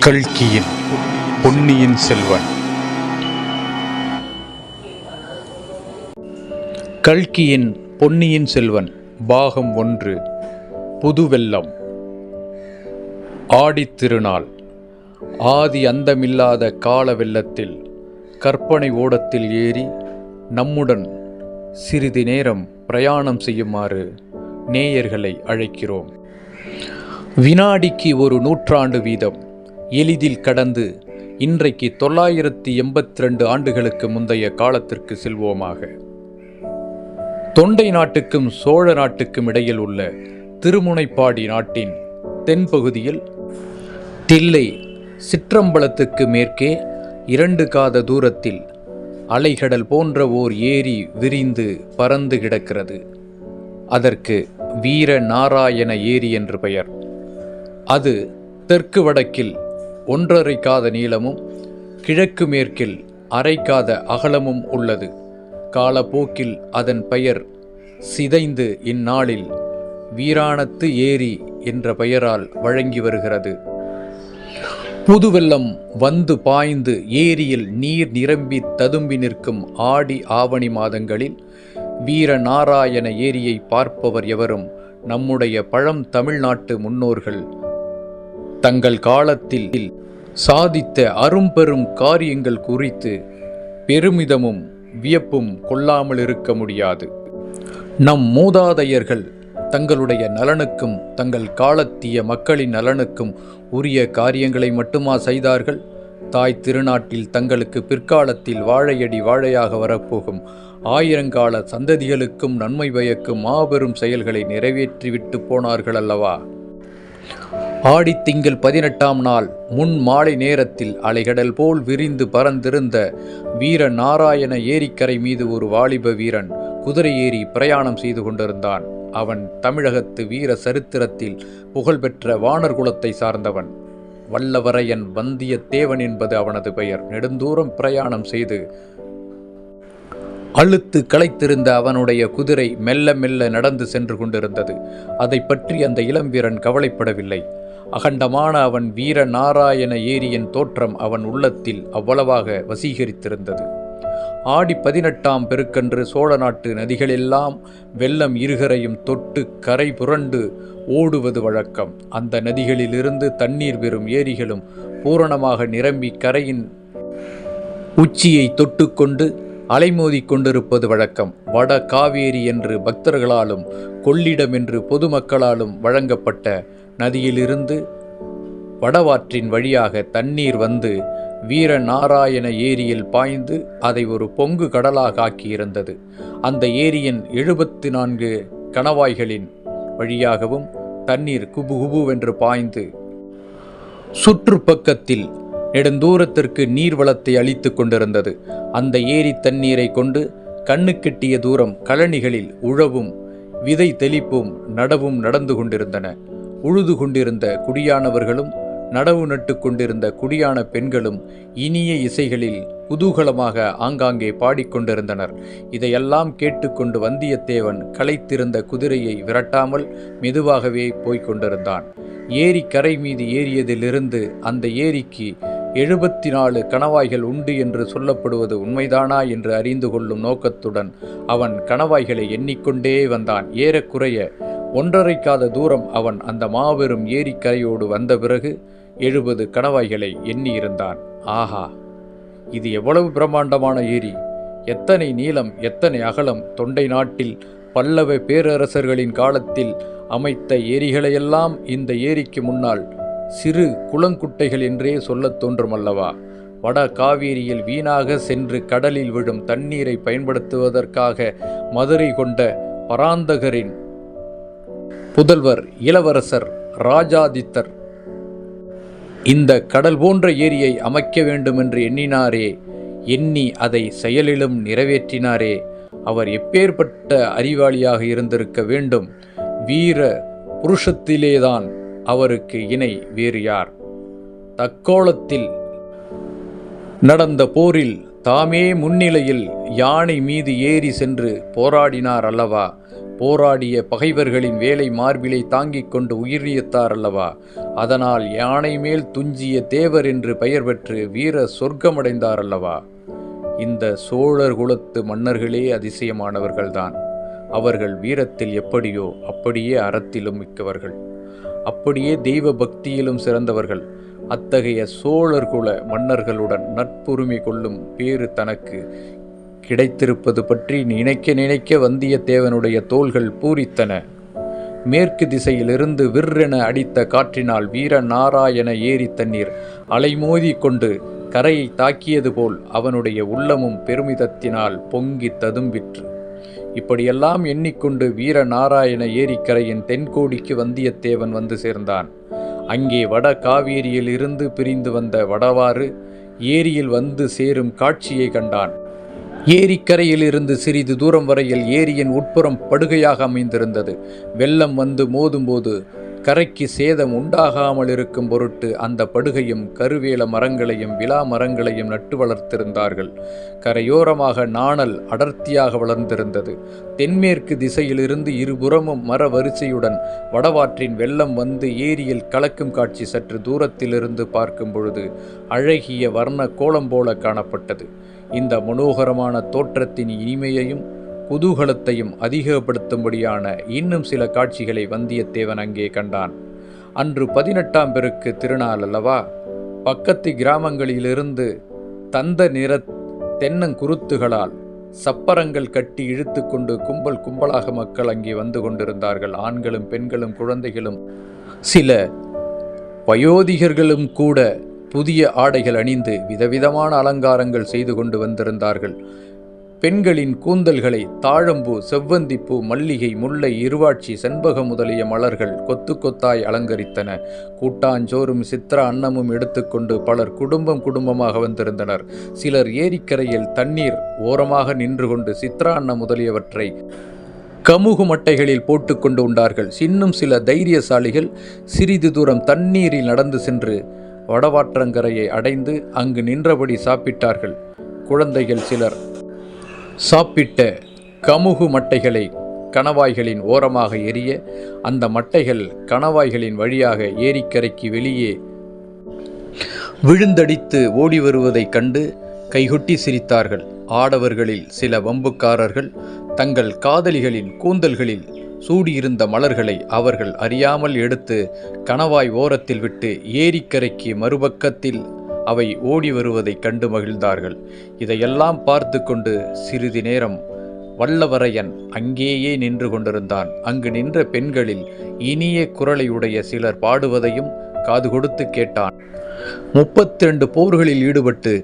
கல்கியின் பொன்னியின் செல்வன். கல்கியின் பொன்னியின் செல்வன் பாகம் ஒன்று புதுவெல்லம். ஆடித்திருநாள் ஆதி அந்தமில்லாத கால வெள்ளத்தில் கற்பனை ஓடத்தில் ஏறி நம்முடன் சிறிது நேரம் பிரயாணம் செய்யுமாறு நேயர்களை அழைக்கிறோம். வினாடிக்கு ஒரு நூற்றாண்டு வீதம். எளிதில் கடந்து இன்றைக்கு தொள்ளாயிரத்தி எண்பத்தி ரெண்டு ஆண்டுகளுக்கு முந்தைய காலத்திற்கு செல்வோமாக. தொண்டை நாட்டுக்கும் சோழ நாட்டுக்கும் இடையில் உள்ள திருமுனைப்பாடி நாட்டின் தென்பகுதியில் தில்லை சிற்றம்பலத்துக்கு மேற்கே இரண்டு காத தூரத்தில் அலைகடல் போன்ற ஓர் ஏரி விரிந்து பறந்து கிடக்கிறது. அதற்கு வீர நாராயண ஏரி என்று பெயர். அது தெற்கு வடக்கில் ஒன்றரை காத நீளமும் கிழக்கு மேற்கில் அரைக்காத அகலமும் உள்ளது. காலப்போக்கில் அதன் பெயர் சிதைந்து இந்நாளில் வீராணத்து ஏரி என்ற பெயரால் வழங்கி வருகிறது. புதுவெள்ளம் வந்து பாய்ந்து ஏரியில் நீர் நிரம்பி ததும்பி நிற்கும் ஆடி ஆவணி மாதங்களில் வீர நாராயண ஏரியை பார்ப்பவர் எவரும் நம்முடைய பழம் தமிழ்நாட்டு முன்னோர்கள் தங்கள் காலத்தில் சாதித்த அரும்பெரும் காரியங்கள் குறித்து பெருமிதமும் வியப்பும் கொள்ளாமல் இருக்க முடியாது. நம் மூதாதையர்கள் தங்களுடைய நலனுக்கும் தங்கள் காலத்திய மக்களின் நலனுக்கும் உரிய காரியங்களை மட்டுமா செய்தார்கள்? தாய் திருநாட்டில் தங்களுக்கு பிற்காலத்தில் வாழையடி வாழையாக வரப்போகும் ஆயிரங்கால சந்ததிகளுக்கும் நன்மை பயக்கும் மாபெரும் செயல்களை நிறைவேற்றிவிட்டு போனார்கள் அல்லவா? ஆடித்திங்கள் பதினெட்டாம் நாள் முன் மாலை நேரத்தில் அலைகடல் போல் விரிந்து பறந்திருந்த வீர நாராயண ஏரிக்கரை மீது ஒரு வாலிப வீரன் குதிரை ஏறி பிரயாணம் செய்து கொண்டிருந்தான். அவன் தமிழகத்து வீர சரித்திரத்தில் புகழ்பெற்ற வானர் குலத்தை சார்ந்தவன். வல்லவரையன் வந்தியத்தேவன் என்பது அவனது பெயர். நெடுந்தூரம் பிரயாணம் செய்து அழுத்து களைத்திருந்த அவனுடைய குதிரை மெல்ல மெல்ல நடந்து சென்று கொண்டிருந்தது. அதை பற்றி அந்த இளம்பீரன் கவலைப்படவில்லை. அகண்டமான அவன் வீர நாராயண ஏரியின் தோற்றம் அவன் உள்ளத்தில் அவ்வளவாக வசீகரித்திருந்தது. ஆடி பதினெட்டாம் பெருக்கன்று சோழ நாட்டு நதிகளெல்லாம் வெள்ளம் இருகரையும் தொட்டு கரை புரண்டு ஓடுவது வழக்கம். அந்த நதிகளிலிருந்து தண்ணீர் பெறும் ஏரிகளும் பூரணமாக நிரம்பி கரையின் உச்சியை தொட்டுக்கொண்டு அலைமோதி கொண்டிருப்பது வழக்கம். வட காவேரி என்று பக்தர்களாலும் கொள்ளிடம் என்று பொதுமக்களாலும் வழங்கப்பட்ட நதியிலிருந்து வடவாற்றின் வழியாக தண்ணீர் வந்து வீர நாராயண ஏரியில் பாய்ந்து அதை ஒரு பொங்கு கடலாக ஆக்கியிருந்தது. அந்த ஏரியின் எழுபத்தி நான்கு கணவாய்களின் வழியாகவும் தண்ணீர் குபு குபுவென்று பாய்ந்து சுற்றுப்பக்கத்தில் நெடுந்தூரத்திற்கு நீர்வளத்தை அளித்து கொண்டிருந்தது. அந்த ஏரி தண்ணீரை கொண்டு கண்ணுக்கெட்டிய தூரம் கழனிகளில் உழவும் விதை தெளிப்பும் நடவும் நடந்து கொண்டிருந்தன. உழுது கொண்டிருந்த குடியானவர்களும் நடவு நட்டு கொண்டிருந்த குடியான பெண்களும் இனிய இசைகளில் குதூகலமாக ஆங்காங்கே பாடிக்கொண்டிருந்தனர் இதையெல்லாம் கேட்டுக்கொண்டு வந்தியத்தேவன் களைத்திருந்த குதிரையை விரட்டாமல் மெதுவாகவே போய்க் கொண்டிருந்தான். ஏரி கரை மீது ஏறியதிலிருந்து அந்த ஏரிக்கு எழுபத்தி நாலு கணவாய்கள் உண்டு என்று சொல்லப்படுவது உண்மைதானா என்று அறிந்து கொள்ளும் நோக்கத்துடன் அவன் கணவாய்களை எண்ணிக்கொண்டே வந்தான். ஏறக்குறைய ஒன்றரைக்காத தூரம் அவன் அந்த மாபெரும் ஏரிக்கரையோடு வந்த பிறகு எழுபது கணவாய்களை எண்ணியிருந்தான். ஆஹா இது எவ்வளவு பிரம்மாண்டமான ஏரி. எத்தனை நீளம் எத்தனை அகலம் தொண்டை நாட்டில் பல்லவ பேரரசர்களின் காலத்தில் அமைத்த ஏரிகளையெல்லாம் இந்த ஏரிக்கு முன்னால் சிறு குளங்குட்டைகள் என்றே சொல்லத் தோன்றும் அல்லவா வட காவேரியில் வீணாக சென்று கடலில் விழும் தண்ணீரை பயன்படுத்துவதற்காக மதுரை கொண்ட பராந்தகரின் புதல்வர் இளவரசர் ராஜாதித்தர். இந்த கடல் போன்ற ஏரியை அமைக்க வேண்டுமென்று எண்ணினாரே எண்ணி அதை செயலிலும் நிறைவேற்றினாரே. அவர் எப்பேற்பட்ட அறிவாளியாக இருந்திருக்க வேண்டும். வீர புருஷத்திலேதான் அவருக்கு இணை வேறு யார்? தக்கோலத்தில் நடந்த போரில் தாமே முன்னிலையில் யானை மீது ஏறி சென்று போராடினார் அல்லவா? போராடிய பகைவர்களின் வேலை மார்பிலை தாங்கிக் கொண்டு உயிரியத்தார் அல்லவா அதனால் யானை மேல் துஞ்சிய தேவர் என்று பெயர் பெற்று வீர சொர்க்கமடைந்தார் அல்லவா இந்த சோழர் குலத்து மன்னர்களே அதிசயமானவர்கள்தான். அவர்கள் வீரத்தில் எப்படியோ அப்படியே அறத்திலும் மிக்கவர்கள். அப்படியே தெய்வ பக்தியிலும் சிறந்தவர்கள். அத்தகைய சோழர் குல மன்னர்களுடன் நட்புரிமை கொள்ளும் பேறு தனக்கு கிடைத்திருப்பது பற்றி நினைக்க நினைக்க வந்தியத்தேவனுடைய தோள்கள் பூரித்தன. மேற்கு திசையிலிருந்து விற்றென அடித்த காற்றினால் வீர நாராயண ஏரி தண்ணீர் அலைமோதி கொண்டு கரையை தாக்கியது போல் அவனுடைய உள்ளமும் பெருமிதத்தினால் பொங்கி ததும்பிற்று. இப்படியெல்லாம் எண்ணிக்கொண்டு வீர நாராயண ஏரிக்கரையின் தென்கோடிக்கு வந்தியத்தேவன் வந்து சேர்ந்தான். அங்கே வட காவேரியில் இருந்து பிரிந்து வந்த வடவாறு ஏரியில் வந்து சேரும் காட்சியை கண்டான். ஏரிக்கரையிலிருந்து சிறிது தூரம் வரையில் ஏரியின் உட்புறம் படுகையாக அமைந்திருந்தது. வெள்ளம் வந்து மோதும்போது கரைக்கு சேதம் உண்டாகாமல் இருக்கும் பொருட்டு அந்த படுகையும் கருவேல மரங்களையும் விலா மரங்களையும் நட்டு வளர்த்திருந்தார்கள். கரையோரமாக நாணல் அடர்த்தியாக வளர்ந்திருந்தது. தென்மேற்கு திசையிலிருந்து இருபுறமும் மர வரிசையுடன் வடவாற்றின் வெள்ளம் வந்து ஏரியில் கலக்கும் காட்சி சற்று தூரத்திலிருந்து பார்க்கும் பொழுது அழகிய வர்ண கோலம் போல காணப்பட்டது. இந்த மனோகரமான தோற்றத்தின் இனிமையையும் குதூகலத்தையும் அதிகப்படுத்தும்படியான இன்னும் சில காட்சிகளை வந்தியத்தேவன் அங்கே கண்டான். அன்று பதினெட்டாம் பெருக்கு திருநாள் அல்லவா? பக்கத்து கிராமங்களிலிருந்து தந்த நிற தென்னங்குருத்துகளால் சப்பரங்கள் கட்டி இழுத்து கொண்டு கும்பல் கும்பலாக மக்கள் அங்கே வந்து கொண்டிருந்தார்கள். ஆண்களும் பெண்களும் குழந்தைகளும் சில வயோதிகர்களும் கூட புதிய ஆடைகள் அணிந்து விதவிதமான அலங்காரங்கள் செய்து கொண்டு வந்திருந்தார்கள். பெண்களின் கூந்தல்களை தாழம்பூ செவ்வந்திப்பூ மல்லிகை முல்லை இருவாட்சி செண்பகம் முதலிய மலர்கள் கொத்து கொத்தாய் அலங்கரித்தன. கூட்டாஞ்சோறும் சித்ரா அன்னமும் எடுத்துக்கொண்டு பலர் குடும்பம் குடும்பமாக வந்திருந்தனர். சிலர் ஏரிக்கரையில் தண்ணீர் ஓரமாக நின்று கொண்டு சித்ரா அன்னம் முதலியவற்றை கமுகு மட்டைகளில் போட்டுக்கொண்டு உண்டார்கள். இன்னும் சில தைரியசாலிகள் சிறிது தூரம் தண்ணீரில் நடந்து சென்று வடவாற்றங்கரையை அடைந்து அங்கு நின்றபடி சாப்பிட்டார்கள். குழந்தைகள் சிலர் சாப்பிட்ட கமுகு மட்டைகளை கணவாய்களின் ஓரமாக எரிய அந்த மட்டைகள் கணவாய்களின் வழியாக ஏரிக்கரைக்கு வெளியே விழுந்தடித்து ஓடி வருவதைக் கண்டு கைகொட்டி சிரித்தார்கள். ஆடவர்களில் சில வம்புக்காரர்கள் தங்கள் காதலிகளின் கூந்தல்களில் சூடியிருந்த மலர்களை அவர்கள் அறியாமல் எடுத்து கணவாய் ஓரத்தில் விட்டு ஏரிக்கரைக்கு மறுபக்கத்தில் அவை ஓடி வருவதைக் கண்டு மகிழ்ந்தார்கள். இதையெல்லாம் பார்த்து கொண்டு சிறிது நேரம் வல்லவரையன் அங்கேயே நின்று கொண்டிருந்தான். அங்கு நின்ற பெண்களில் இனிய குரலையுடைய சிலர் பாடுவதையும் காது கொடுத்து கேட்டான். முப்பத்திரண்டு போர்களில் ஈடுபட்டு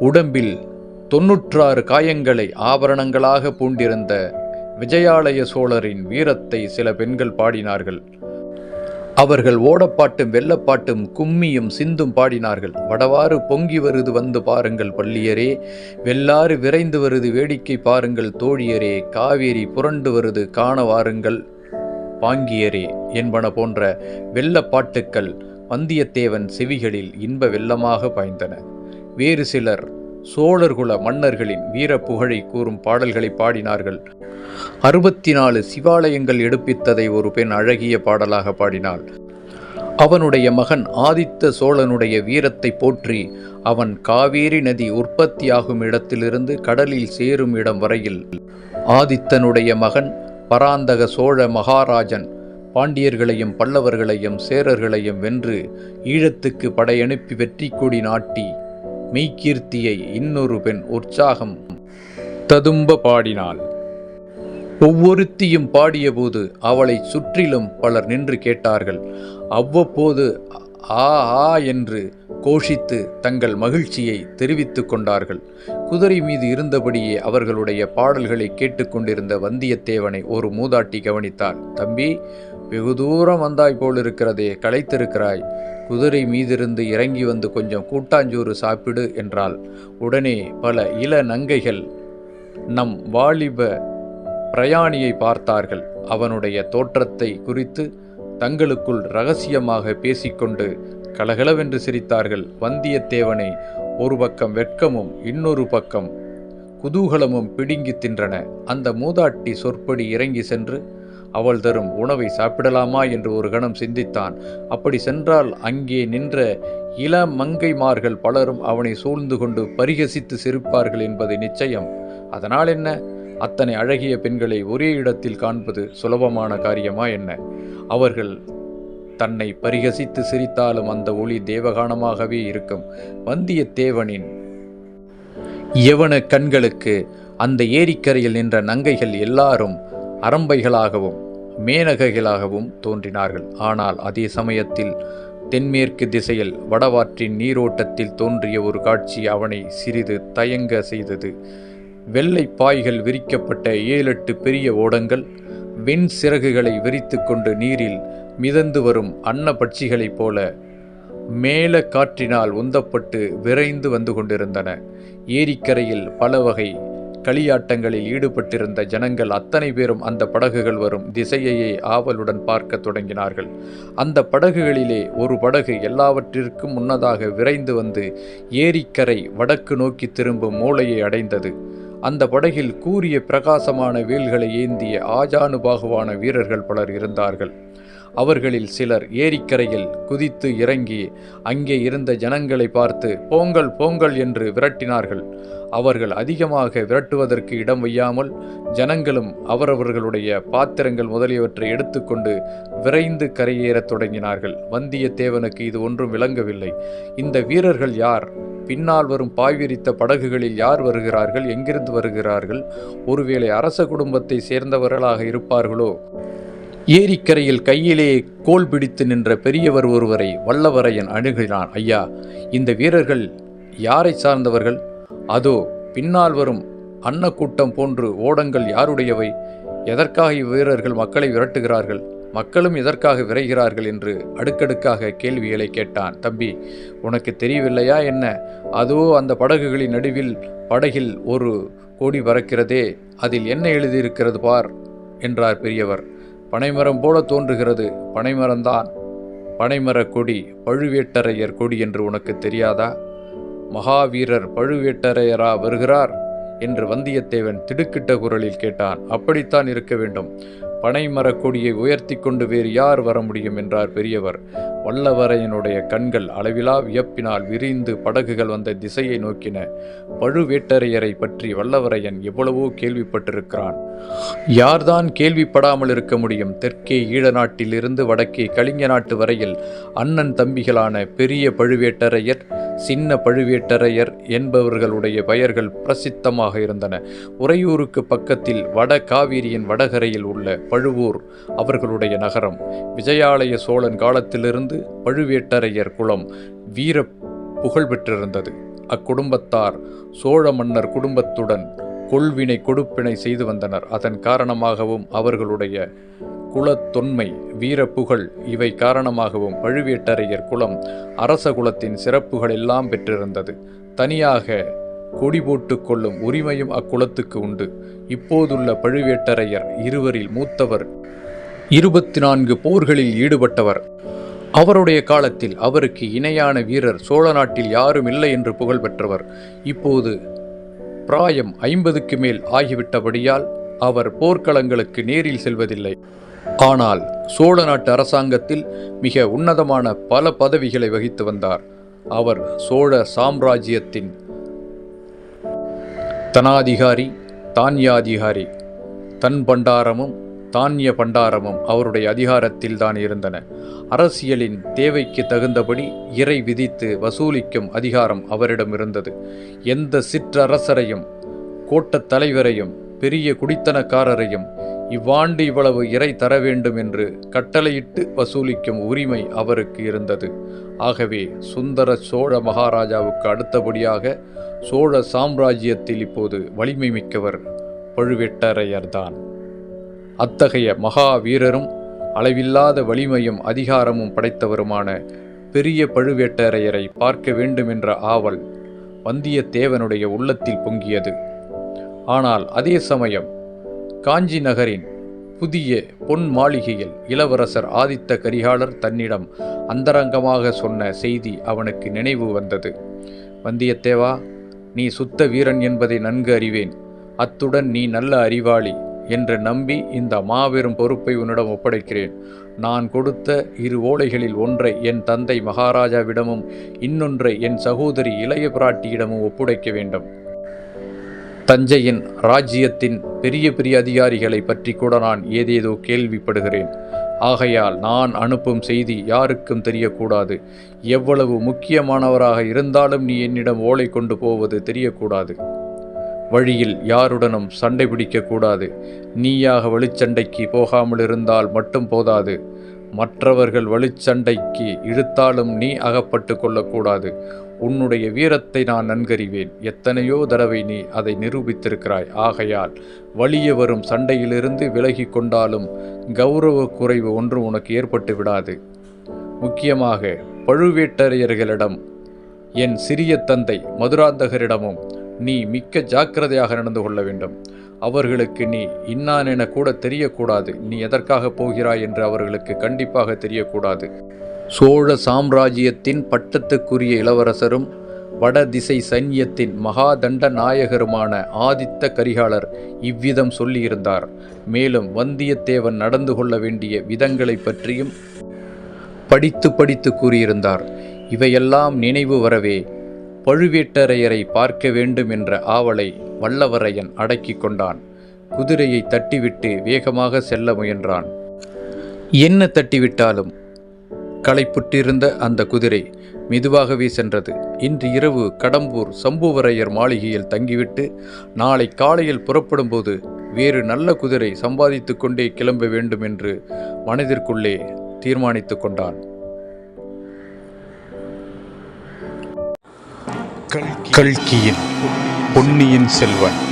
உடம்பில் தொன்னூற்றாறு காயங்களை ஆபரணங்களாக பூண்டிருந்த விஜயாலய சோழரின் வீரத்தை சில பெண்கள் பாடினார்கள். அவர்கள் ஓடப்பாட்டும் வெள்ளப்பாட்டும் கும்மியும் சிந்தும் பாடினார்கள். வடவாறு பொங்கி வருது வந்து பாருங்கள் பள்ளியரே வெள்ளாறு விரைந்து வருது வேடிக்கை பாருங்கள் தோழியரே காவேரி புரண்டு வருது காண வாருங்கள் பாங்கியரே என்பன போன்ற வெள்ளப்பாட்டுக்கள் வந்தியத்தேவன் செவிகளில் இன்ப வெள்ளமாக பாய்ந்தன. வேறு சிலர் சோழர்குல மன்னர்களின் வீர புகழை கூறும் பாடல்களை பாடினார்கள். அறுபத்தி நாலு சிவாலயங்கள் எடுப்பித்ததை ஒரு பெண் அழகிய பாடலாக பாடினாள். அவனுடைய மகன் ஆதித்த சோழனுடைய வீரத்தை போற்றி அவன் காவேரி நதி உற்பத்தியாகும் இடத்திலிருந்து கடலில் சேரும் இடம் வரையில் ஆதித்தனுடைய மகன் பராந்தக சோழ மகாராஜன் பாண்டியர்களையும் பல்லவர்களையும் சேரர்களையும் வென்று ஈழத்துக்கு படையனுப்பி வெற்றி கொடி நாட்டி மெய்கீர்த்தியை இன்னொரு பெண் உற்சாகம் ததும்ப பாடினாள். ஒவ்வொருத்தியும் பாடியபோது அவளை சுற்றிலும் பலர் நின்று கேட்டார்கள். அவ்வப்போது ஆ ஆ என்று கோஷித்து தங்கள் மகிழ்ச்சியை தெரிவித்து கொண்டார்கள். குதிரை மீது இருந்தபடியே அவர்களுடைய பாடல்களை கேட்டுக்கொண்டிருந்த வந்தியத்தேவனை ஒரு மூதாட்டி கவனித்தாள். தம்பி வெகு தூரம் வந்தாய் போலிருக்கிறதே களைத்திருக்கிறாய். குதிரை மீதிருந்து இறங்கி வந்து கொஞ்சம் கூட்டாஞ்சோறு சாப்பிடு என்றாள். உடனே பல இள நங்கைகள் நம் வாலிப பிரயாணியை பார்த்தார்கள். அவனுடைய தோற்றத்தை குறித்து தங்களுக்குள் ரகசியமாக பேசிக்கொண்டு கலகலவென்று சிரித்தார்கள். வந்தியத்தேவனை ஒரு பக்கம் வெட்கமும் இன்னொரு பக்கம் குதூகலமும் பிடுங்கி தின்றன. அந்த மூதாட்டி சொற்படி இறங்கி சென்று அவள் தரும் உணவை சாப்பிடலாமா? என்று ஒரு கணம் சிந்தித்தான். அப்படி சென்றால் அங்கே நின்ற இள மங்கைமார்கள் பலரும் அவனை சூழ்ந்து கொண்டு பரிகசித்து சிரிப்பார்கள் என்பது நிச்சயம். அதனால் என்ன? அத்தனை அழகிய பெண்களை ஒரே இடத்தில் காண்பது சுலபமான காரியமா என்ன? அவர்கள் தன்னை பரிகசித்து சிரித்தாலும் அந்த ஒளி தேவகானமாகவே இருக்கும். வந்தியத்தேவனின் யவன கண்களுக்கு அந்த ஏரிக்கரையில் நின்ற நங்கைகள் எல்லாரும் அரம்பைகளாகவும் மேனகைகளாகவும் தோன்றினார்கள். ஆனால் அதே சமயத்தில் தென்மேற்கு திசையில் வடவாற்றின் நீரோட்டத்தில் தோன்றிய ஒரு காட்சி அவனை சிறிது தயங்க செய்தது. வெள்ளை பாய்கள் விரிக்கப்பட்ட ஏழெட்டு பெரிய ஓடங்கள் வெண் சிறகுகளை விரித்து கொண்டு நீரில் மிதந்து வரும் அன்ன பட்சிகளைப் போல மேல காற்றினால் உந்தப்பட்டு விரைந்து வந்து கொண்டிருந்தன. ஏரிக்கரையில் பல வகை களியாட்டங்களில் ஈடுபட்டிருந்த ஜனங்கள் அத்தனை பேரும் அந்த படகுகள் வரும் திசையையே ஆவலுடன் பார்க்க தொடங்கினார்கள். அந்த படகுகளிலே ஒரு படகு எல்லாவற்றிற்கும் முன்னதாக விரைந்து வந்து ஏரிக்கரை வடக்கு நோக்கி திரும்பும் மூளையை அடைந்தது. அந்த படகில் கூரிய பிரகாசமான வேல்களை ஏந்திய ஆஜானுபாகுவான வீரர்கள் பலர் இருந்தார்கள். அவர்களில் சிலர் ஏரிக்கரையில் குதித்து இறங்கி அங்கே இருந்த ஜனங்களை பார்த்து போங்கள் போங்கள் என்று விரட்டினார்கள். அவர்கள் அதிகமாக விரட்டுவதற்கு இடம் வையாமல் ஜனங்களும் அவரவர்களுடைய பாத்திரங்கள் முதலியவற்றை எடுத்துக்கொண்டு விரைந்து கரையேறத் தொடங்கினார்கள். வந்தியத்தேவனுக்கு இது ஒன்றும் விளங்கவில்லை. இந்த வீரர்கள் யார்? பின்னால் வரும் பாய்விரித்த படகுகளில் யார் வருகிறார்கள்? எங்கிருந்து வருகிறார்கள்? ஒருவேளை அரச குடும்பத்தை சேர்ந்தவர்களாக இருப்பார்களோ? ஏரிக்கரையில் கையிலே கோல் பிடித்து நின்ற பெரியவர் ஒருவரை வல்லவரையன் அணுகினான். ஐயா இந்த வீரர்கள் யாரை சார்ந்தவர்கள்? அதோ பின்னால் வரும் அன்னக்கூட்டம் போன்று ஓடங்கள் யாருடையவை? எதற்காக இவ்வீரர்கள் மக்களை விரட்டுகிறார்கள்? மக்களும் இதற்காக விரைகிறார்கள் என்று அடுக்கடுக்காக கேள்விகளை கேட்டான். தம்பி உனக்கு தெரியவில்லையா என்ன? அதோ அந்த படகுகளின் நடுவில் படகில் ஒரு கோடி பறக்கிறதே அதில் என்ன எழுதியிருக்கிறது பார்? என்றார் பெரியவர். பனைமரம் போல தோன்றுகிறது பனைமரம்தான் பனைமரக் கொடி பழுவேட்டரையர் கொடி என்று உனக்கு தெரியாதா? மகாவீரர் பழுவேட்டரையரா வருகிறார்? என்று வந்தியத்தேவன் திடுக்கிட்ட குரலில் கேட்டான். அப்படித்தான் இருக்க வேண்டும். பனைமரக் கொடியை உயர்த்தி கொண்டு வேறு யார் வர முடியும் என்றார் பெரியவர். வல்லவரையனுடைய கண்கள் அளவிலா வியப்பினால் விரிந்து படகுகள் வந்த திசையை நோக்கின. பழுவேட்டரையரை பற்றி வல்லவரையன் எவ்வளவோ கேள்விப்பட்டிருக்கிறான். யார்தான் கேள்விப்படாமல் இருக்க முடியும்? தெற்கே ஈழ நாட்டிலிருந்து வடக்கே கலிங்க நாட்டு வரையில் அண்ணன் தம்பிகளான பெரிய பழுவேட்டரையர் சின்ன பழுவேட்டரையர் என்பவர்களுடைய பெயர்கள் பிரசித்தமாக இருந்தன. உறையூருக்கு பக்கத்தில் வட காவிரியின் வடகரையில் உள்ள பழுவூர் அவர்களுடைய நகரம். விஜயாலய சோழன் காலத்திலிருந்து பழுவேட்டரையர் குலம் வீர புகழ் பெற்றிருந்தது. அக்குடும்பத்தார் சோழ மன்னர் குடும்பத்துடன் கொள்வினை கொடுப்பினை செய்து வந்தனர். அதன் காரணமாகவும் அவர்களுடைய குலத்தொன்மை வீரப்புகழ் இவை காரணமாகவும் பழுவேட்டரையர் குலம் அரச குலத்தின் சிறப்புகள் எல்லாம் பெற்றிருந்தது. தனியாக கொடி போட்டு கொள்ளும் உரிமையும் அக்குலத்துக்கு உண்டு. இப்போதுள்ள பழுவேட்டரையர் இருவரில் மூத்தவர் இருபத்தி நான்கு போர்களில் ஈடுபட்டவர். அவருடைய காலத்தில் அவருக்கு இணையான வீரர் சோழ நாட்டில் யாரும் இல்லை என்று புகழ் பெற்றவர் இப்போது பிராயம் ஐம்பதுக்கு மேல் ஆகிவிட்டபடியால் அவர் போர்க்களங்களுக்கு நேரில் செல்வதில்லை. ஆனால் சோழ நாட்டு அரசாங்கத்தில் மிக உன்னதமான பல பதவிகளை வகித்து வந்தார். அவர் சோழ சாம்ராஜ்யத்தின் தனாதிகாரி தான்யாதிகாரி தன் பண்டாரமும் தானிய பண்டாரமும் அவருடைய அதிகாரத்தில் தான் இருந்தன. அரசியலின் தேவைக்கு தகுந்தபடி இறை விதித்து வசூலிக்கும் அதிகாரம் அவரிடம் இருந்தது. எந்த சிற்றரசரையும் கோட்டத் தலைவரையும் பெரிய குடித்தனக்காரரையும் இவ்வாண்டு இவ்வளவு இறை தர வேண்டும் என்று கட்டளையிட்டு வசூலிக்கும் உரிமை அவருக்கு இருந்தது. ஆகவே சுந்தர சோழ மகாராஜாவுக்கு அடுத்தபடியாக சோழ சாம்ராஜ்யத்தில் இப்போது வலிமை மிக்கவர் பழுவேட்டரையர்தான். அத்தகைய மகா வீரரும் அளவில்லாத வலிமையும் அதிகாரமும் படைத்தவருமான பெரிய பழுவேட்டரையரை பார்க்க வேண்டுமென்ற ஆவல் வந்தியத்தேவனுடைய உள்ளத்தில் பொங்கியது. ஆனால் அதே சமயம் காஞ்சி நகரின் புதிய பொன் மாளிகையில் இளவரசர் ஆதித்த கரிகாலர் தன்னிடம் அந்தரங்கமாக சொன்ன செய்தி அவனுக்கு நினைவு வந்தது. வந்தியத்தேவா நீ சுத்த வீரன் என்பதை நன்கு அறிவேன். அத்துடன் நீ நல்ல அறிவாளி. என்று நம்பி இந்த மாபெரும் பொறுப்பை உன்னிடம் ஒப்படைக்கிறேன். நான் கொடுத்த இரு ஓலைகளில் ஒன்றை என் தந்தை மகாராஜாவிடமும் இன்னொன்றை என் சகோதரி இளைய பிராட்டியிடமும் ஒப்படைக்க வேண்டும். தஞ்சையின் ராஜ்யத்தின் பெரிய பெரிய அதிகாரிகளை பற்றி கூட நான் ஏதேதோ கேள்விப்படுகிறேன். ஆகையால் நான் அனுப்பும் செய்தி யாருக்கும் தெரியக்கூடாது. எவ்வளவு முக்கியமானவராக இருந்தாலும் நீ என்னிடம் ஓலை கொண்டு போவது தெரியக்கூடாது. வழியில் யாருடனும் சண்டை பிடிக்கக்கூடாது. நீயாக வழிச்சண்டைக்கு போகாமல் இருந்தால் மட்டும் போதாது. மற்றவர்கள் வழிச்சண்டைக்கு இழுத்தாலும் நீ அகப்பட்டு கொள்ளக்கூடாது. உன்னுடைய வீரத்தை நான் நன்கறிவேன். எத்தனையோ தடவை நீ அதை நிரூபித்திருக்கிறாய். ஆகையால் வழியே வரும் சண்டையிலிருந்து விலகி கொண்டாலும் கௌரவ குறைவு ஒன்று உனக்கு ஏற்பட்டு விடாது. முக்கியமாக பழுவேட்டரையர்களிடம் என் சிறிய தந்தை மதுராந்தகரிடமும் நீ மிக்க ஜாக்கிரதையாக நடந்து கொள்ள வேண்டும். அவர்களுக்கு நீ இன்னான் என கூட தெரியக்கூடாது. நீ எதற்காக போகிறாய் என்று அவர்களுக்கு கண்டிப்பாக தெரியக்கூடாது. சோழ சாம்ராஜ்யத்தின் பட்டத்துக்குரிய இளவரசரும் வடதிசை சைன்யத்தின் மகாதண்ட நாயகருமான ஆதித்த கரிகாலர் இவ்விதம் சொல்லியிருந்தார். மேலும் வந்தியத்தேவன் நடந்து கொள்ள வேண்டிய விதங்களைப் பற்றியும் படித்து படித்து கூறியிருந்தார். இவையெல்லாம் நினைவு வரவே பழுவேட்டரையரை பார்க்க வேண்டும் என்ற ஆவலை வல்லவரையன் அடக்கிக் கொண்டான். குதிரையை தட்டிவிட்டு வேகமாக செல்ல முயன்றான். என்ன தட்டிவிட்டாலும்? களைப்புற்றிருந்த அந்த குதிரை மெதுவாகவே சென்றது. இன்று இரவு கடம்பூர் சம்புவரையர் மாளிகையில் தங்கிவிட்டு நாளை காலையில் புறப்படும்போது வேறு நல்ல குதிரை சம்பாதித்து கொண்டே கிளம்ப வேண்டும் என்று மனதிற்குள்ளே தீர்மானித்து கொண்டான். கல்கியின் பொன்னியின் செல்வன்.